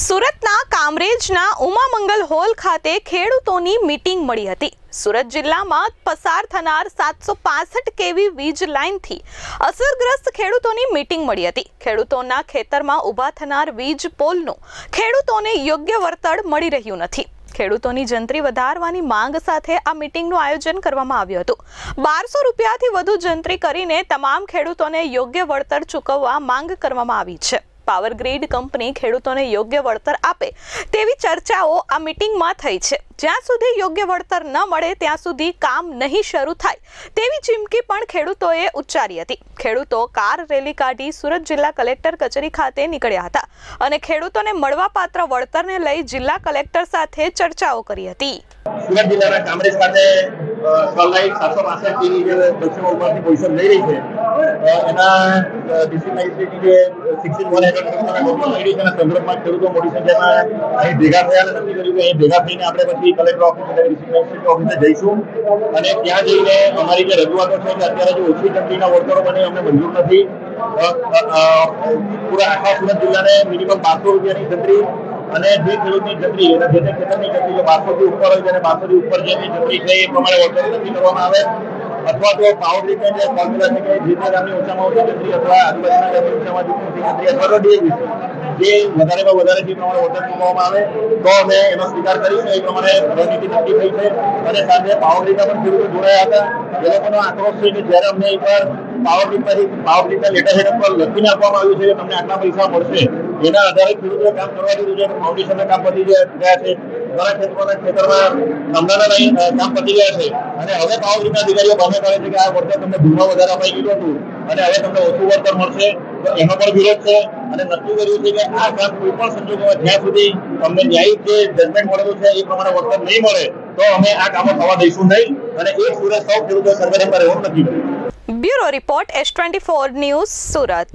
સુરતના કામરેજના ઉમામંગલ હોલ ખાતે ખેડૂતોની મીટિંગ મળી હતી. સુરત જિલ્લામાં પસાર થનાર સાતસો પાસઠ કેવી વીજ લાઇનથી અસરગ્રસ્ત ખેડૂતોની મીટિંગ મળી હતી. ખેડૂતોના ખેતરમાં ઊભા થનાર વીજ પોલનું ખેડૂતોને યોગ્ય વળતર મળી રહ્યું નથી. ખેડૂતોની જંત્રી વધારવાની માંગ સાથે આ મીટિંગનું આયોજન કરવામાં આવ્યું હતું. બારસો રૂપિયાથી વધુ જંત્રી કરીને તમામ ખેડૂતોને યોગ્ય વળતર ચૂકવવા માંગ કરવામાં આવી છે. પાવર ગ્રીડ કંપની ખેડૂતોને યોગ્ય વળતર આપે તેવી ચર્ચાઓ આ મીટિંગમાં થઈ છે. જ્યાં સુધી યોગ્ય વળતર ન મળે, ત્યાં સુધી કામ નહીં શરૂ થાય, તેવી ચીમકી પણ ખેડૂતોએ ઉચ્ચારી હતી. ખેડૂતો કાર રેલી કાઢી સુરત જિલ્લા કલેક્ટર કચેરી ખાતે નીકળ્યા હતા અને ખેડૂતોને મળવાપાત્ર વળતરને લઈ જિલ્લા કલેક્ટર સાથે ચર્ચાઓ કરી હતી. સુરત જિલ્લાના કામરેજ ખાતે સાતસો પાસઠ જે લઈ રહી છે એના થયા અને નક્કી કર્યું જે નથી પૂરા આખા સુરત જિલ્લાને મિનિમમ રૂપિયાની જંત્રી અને જે ખેડૂતની છત્રી એટલે જે તે ખેતરની છત્રી જો બારસો થી ઉપર હોય તેને બારસો થી ઉપર જે છત્રી છે એ પ્રમાણે વળતર નક્કી કરવામાં આવે અથવા તો પાવર ગ્રીડને જે ફોર્મ્યુલા છે કે જે તે ગામની ઓછામાં ઓછી ગણતરી અથવા આદિવાસીના ગામની ઓછામાં ઓછી ગણતરી અથવા તો DAV જે વધારેમાં વધારે જે પ્રમાણે વોટર ચૂકવવામાં આવે, તો અમે એનો સ્વીકાર કરીને એ પ્રમાણે રણનીતિ નક્કી થઈ છે. અને સાથે પાવર લીટર પણ ખેડૂતો જોડાયા હતા. એ લોકોનો આક્રોશ છે કે જ્યારે અમને એકવાર પાવર લીટર, પાવર ગ્રીડના લેટર હેડ પર લખીને આપવામાં આવ્યું છે કે તમને આટલા પૈસા મળશે એના આધારે ખેડૂતોએ કામ કરવા દીધું છે ફાઉન્ડેશનના કામ પતી ગયા છે. ઘણા ખેતરોના ખેતરમાં હમણાંના કામ પતી ગયા છે. અને હવે પાવર ગ્રીડના અધિકારીઓ બહાને કરે છે કે આ વર્ષે તમને ભૂલમાં વધારે અપાઈ ગયું હતું અને હવે તમને ઓછું વળતર મળશે. તો એનો પણ વિરોધ છે. અને નક્કી કર્યું છે કે આ કામ કોઈ પણ સંજોગોમાં જ્યાં સુધી તમને ન્યાયિક જે જજમેન્ટ મળેલું છે, એ પ્રમાણે વળતર નહીં મળે, તો અમે આ કામો થવા દઈશું નહીં. અને એક સુરત સૌ ખેડૂતો સર્વેલન્સમાં રહેવું નથી. Bureau report S twenty four news Surat.